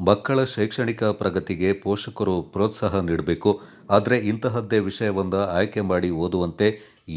ಮಕ್ಕಳ ಶೈಕ್ಷಣಿಕ ಪ್ರಗತಿಗೆ ಪೋಷಕರು ಪ್ರೋತ್ಸಾಹ ನೀಡಬೇಕು. ಆದರೆ ಇಂತಹದ್ದೇ ವಿಷಯವೊಂದ ಆಯ್ಕೆ ಮಾಡಿ ಓದುವಂತೆ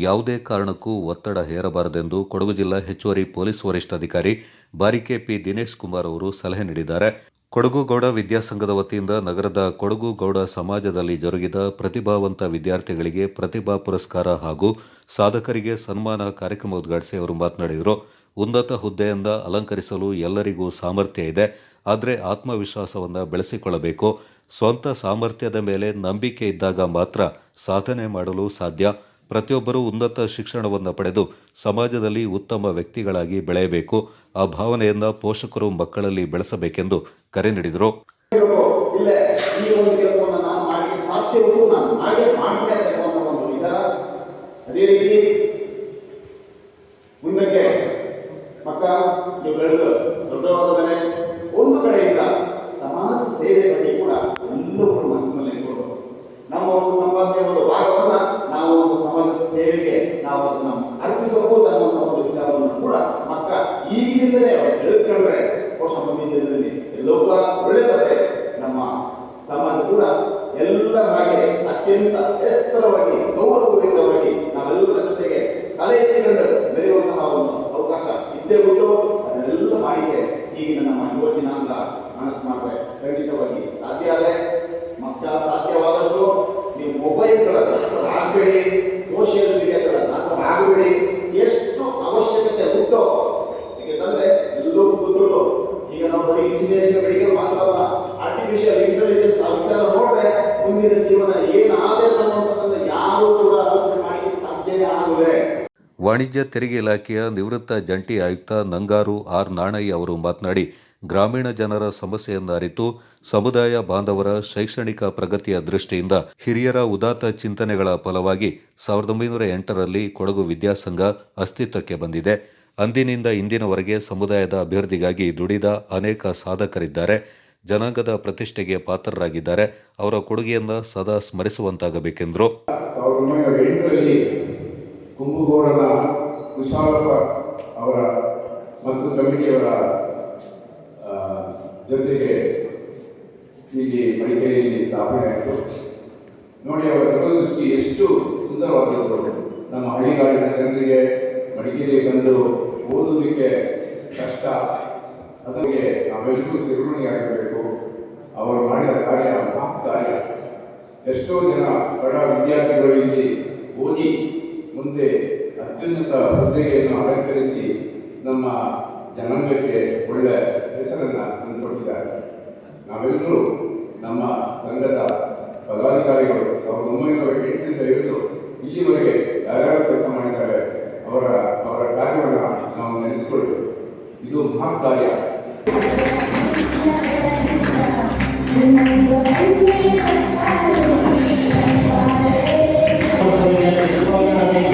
ಯಾವುದೇ ಕಾರಣಕ್ಕೂ ಒತ್ತಡ ಹೇರಬಾರದೆಂದು ಕೊಡಗು ಜಿಲ್ಲಾ ಹೆಚ್ಚುವರಿ ಪೊಲೀಸ್ ವರಿಷ್ಠಾಧಿಕಾರಿ ಬಾರಿಕೆ ಪಿ. ದಿನೇಶ್ ಕುಮಾರ್ ಅವರು ಸಲಹೆ ನೀಡಿದ್ದಾರೆ. ಕೊಡಗು ಗೌಡ ವಿದ್ಯಾಸಂಘದ ವತಿಯಿಂದ ನಗರದ ಕೊಡಗು ಗೌಡ ಸಮಾಜದಲ್ಲಿ ಜರುಗಿದ ಪ್ರತಿಭಾವಂತ ವಿದ್ಯಾರ್ಥಿಗಳಿಗೆ ಪ್ರತಿಭಾ ಪುರಸ್ಕಾರ ಹಾಗೂ ಸಾಧಕರಿಗೆ ಸನ್ಮಾನ ಕಾರ್ಯಕ್ರಮ ಉದ್ಘಾಟಿಸಿ ಅವರು ಮಾತನಾಡಿದರು. ಉನ್ನತ ಹುದ್ದೆಯಿಂದ ಅಲಂಕರಿಸಲು ಎಲ್ಲರಿಗೂ ಸಾಮರ್ಥ್ಯ ಇದೆ. ಆದರೆ ಆತ್ಮವಿಶ್ವಾಸವನ್ನು ಬೆಳೆಸಿಕೊಳ್ಳಬೇಕು. ಸ್ವಂತ ಸಾಮರ್ಥ್ಯದ ಮೇಲೆ ನಂಬಿಕೆ ಇದ್ದಾಗ ಮಾತ್ರ ಸಾಧನೆ ಮಾಡಲು ಸಾಧ್ಯ. ಪ್ರತಿಯೊಬ್ಬರೂ ಉನ್ನತ ಶಿಕ್ಷಣವನ್ನು ಪಡೆದು ಸಮಾಜದಲ್ಲಿ ಉತ್ತಮ ವ್ಯಕ್ತಿಗಳಾಗಿ ಬೆಳೆಯಬೇಕು. ಆ ಭಾವನೆಯನ್ನು ಪೋಷಕರು ಮಕ್ಕಳಲ್ಲಿ ಬೆಳೆಸಬೇಕೆಂದು ಕರೆ ನೀಡಿದರು. ಅದೇ ಈ ಒಂದು ಕೆಲಸವನ್ನು ನಾನು ಮಾಡಿ ಸಾಧ್ಯವೂ ನಾನು ಮಾಡೇ ಮಾಡ್ಬಿಟ್ಟೆ ಅನ್ನೋ ಒಂದು ವಿಚಾರ ಅದೇ ರೀತಿ ಮುಂದಕ್ಕೆ ಮಕ್ಕ ಬೆಳೆದು ದೊಡ್ಡವಾದ ಮೇಲೆ ಒಂದು ಕಡೆಯಿಂದ ಸಮಾಜ ಸೇವೆ ಬಗ್ಗೆ ಕೂಡ ಒಂದು ಮನಸ್ಸಿನಲ್ಲಿ ಇಟ್ಕೊಂಡು ನಮ್ಮ ಒಂದು ಸಂಪಾದನೆ ಒಂದು ಭಾಗವನ್ನ ನಾವು ಒಂದು ಸಮಾಜದ ಸೇವೆಗೆ ನಾವು ಅದನ್ನ ಅರ್ಪಿಸಬಹುದು ಅನ್ನುವಂತ ಒಂದು ವಿಚಾರವನ್ನು ಕೂಡ ಮಕ್ಕ ಈಗಿನಿಂದಲೇ ಬೆಳೆಸ್ಕೊಂಡ್ರೆ ವರ್ಷ ಮುಂದಿನ ಕೂಡ ಒಳ್ಳೆಯದಾದ್ರೆ ನಮ್ಮ ಸಮಾಜ ಕೂಡ ಎಲ್ಲರ ಹಾಗೆ ಅತ್ಯಂತ ಎತ್ತರವಾಗಿ ಗೌರವಯುತವಾಗಿ ಈಗಿನ ನಮ್ಮ ಯುವ ಅಂತ ಮನಸ್ಸು ಮಾಡಿದ್ರೆ ಖಂಡಿತವಾಗಿ ಸಾಧ್ಯ ಆದರೆ ಮಕ್ಕಳ ಸಾಧ್ಯವಾದಷ್ಟು ನೀವು ಮೊಬೈಲ್ಗಳ ದಾಸರಾಗಬೇಡಿ ಸೋಷಿಯಲ್ ಮೀಡಿಯಾಗಳ ದಾಸರಾಗಬೇಡಿ ಎಷ್ಟು ಅವಶ್ಯಕತೆ ಉಂಟು ಯಾಕೆಂತಂದ್ರೆ ಎಲ್ಲವೂ ಗೊತ್ತುಂಟು ಈಗ ನಾವು ಬರೀ ಇಂಜಿನಿಯರಿಂಗ್ ಮೆಡಿಕಲ್ ಮಾತ್ರ ಅಲ್ಲ ಆರ್ಟಿಫಿಷಿಯಲ್ ಇಂಟೆಲಿಜೆನ್ಸ್ ಆ ವಿಚಾರ ಮುಂದಿನ ಜೀವನ ಏನಾದೆ ಅನ್ನುವಂಥದ್ದನ್ನ ವಾಣಿಜ್ಯ ತೆರಿಗೆ ಇಲಾಖೆಯ ನಿವೃತ್ತ ಜಂಟಿ ಆಯುಕ್ತ ನಂಗಾರು ಆರ್ ನಾಣಯ್ಯ ಅವರು ಮಾತನಾಡಿ, ಗ್ರಾಮೀಣ ಜನರ ಸಮಸ್ಯೆಯನ್ನು ಅರಿತು ಸಮುದಾಯ ಬಾಂಧವರ ಶೈಕ್ಷಣಿಕ ಪ್ರಗತಿಯ ದೃಷ್ಟಿಯಿಂದ ಹಿರಿಯರ ಉದಾತ್ತ ಚಿಂತನೆಗಳ ಫಲವಾಗಿ ಸಾವಿರದ ಒಂಬೈನೂರ ಎಂಟರಲ್ಲಿ ಕೊಡಗು ವಿದ್ಯಾಸಂಘ ಅಸ್ತಿತ್ವಕ್ಕೆ ಬಂದಿದೆ. ಅಂದಿನಿಂದ ಇಂದಿನವರೆಗೆ ಸಮುದಾಯದ ಅಭಿವೃದ್ಧಿಗಾಗಿ ದುಡಿದ ಅನೇಕ ಸಾಧಕರಿದ್ದಾರೆ. ಜನಾಂಗದ ಪ್ರತಿಷ್ಠೆಗೆ ಪಾತ್ರರಾಗಿದ್ದಾರೆ. ಅವರ ಕೊಡುಗೆಯನ್ನು ಸದಾ ಸ್ಮರಿಸುವಂತಾಗಬೇಕೆಂದರು. ಕುಂಭಗೋಡನ ವಿಶಾಲಪ್ಪ ಅವರ ಮತ್ತು ಕಮಿಟಿಯವರ ಜೊತೆಗೆ ಹೀಗೆ ಮಡಿಕೇರಿಯಲ್ಲಿ ಸ್ಥಾಪನೆ ಆಯಿತು. ನೋಡಿ, ಅವರ ದೂರದೃಷ್ಟಿ ಎಷ್ಟು ಸುಂದರವಾಗಿತ್ತು. ನಮ್ಮ ಹಳ್ಳಿಗಾಡಿನ ಜನರಿಗೆ ಮಡಿಕೇರಿ ಬಂದು ಓದುವುದಕ್ಕೆ ಕಷ್ಟ. ಅದಕ್ಕೆ ನಾವೆಲ್ಲರೂ ಚಿರುಣಿ ಆಗಬೇಕು ಅವರು ಮಾಡಿದ ಕಾರ್ಯ ಮಹಾ ಕಾರ್ಯ. ಎಷ್ಟೋ ಜನ ಬಡ ವಿದ್ಯಾರ್ಥಿಗಳು ಇಲ್ಲಿ ಓದಿ ಮುಂದೆ ಅತ್ಯುನ್ನತ ಹುದ್ದೆಯನ್ನು ಅಲಂಕರಿಸಿ ನಮ್ಮ ಜನಾಂಗಕ್ಕೆ ಒಳ್ಳೆ ಹೆಸರನ್ನು ತಂದುಕೊಟ್ಟಿದ್ದಾರೆ. ನಾವೆಲ್ಲರೂ ನಮ್ಮ ಸಂಘದ ಪದಾಧಿಕಾರಿಗಳು ಸಾವಿರದ ಒಂಬೈನೂರ ಎಂಟರಿಂದ ಹಿಡಿದು ಇಲ್ಲಿವರೆಗೆ ಯಾರ್ಯಾರು ಕೆಲಸ ಮಾಡಿದ್ದಾರೆ, ಅವರ ಅವರ ಕಾರ್ಯವನ್ನು ನಾವು ನೆನೆಸ್ಕೊಳ್ಬೇಕು ಇದು ಮಹತ್ ಕಾರ್ಯ.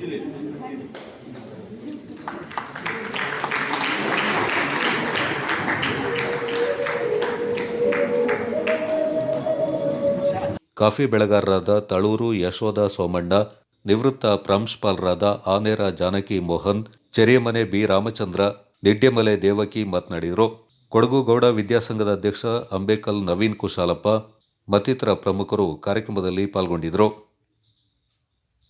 ಕಾಫಿ ಬೆಳೆಗಾರರಾದ ತಳೂರು ಯಶೋಧ ಸೋಮಣ್ಣ, ನಿವೃತ್ತ ಪ್ರಾಂಶುಪಾಲರಾದ ಆನೇರ ಜಾನಕಿ ಮೋಹನ್, ಚೆರಿಯಮನೆ ಬಿ ರಾಮಚಂದ್ರ ನಿಡ್ಡೆಮಲೆ ದೇವಕಿ ಮಾತನಾಡಿದರು. ಕೊಡಗು ಗೌಡ ವಿದ್ಯಾಸಂಘದ ಅಧ್ಯಕ್ಷ ಅಂಬೇಕಲ್ ನವೀನ್ ಕುಶಾಲಪ್ಪ ಮತ್ತಿತರ ಪ್ರಮುಖರು ಕಾರ್ಯಕ್ರಮದಲ್ಲಿ ಪಾಲ್ಗೊಂಡಿದ್ದರು.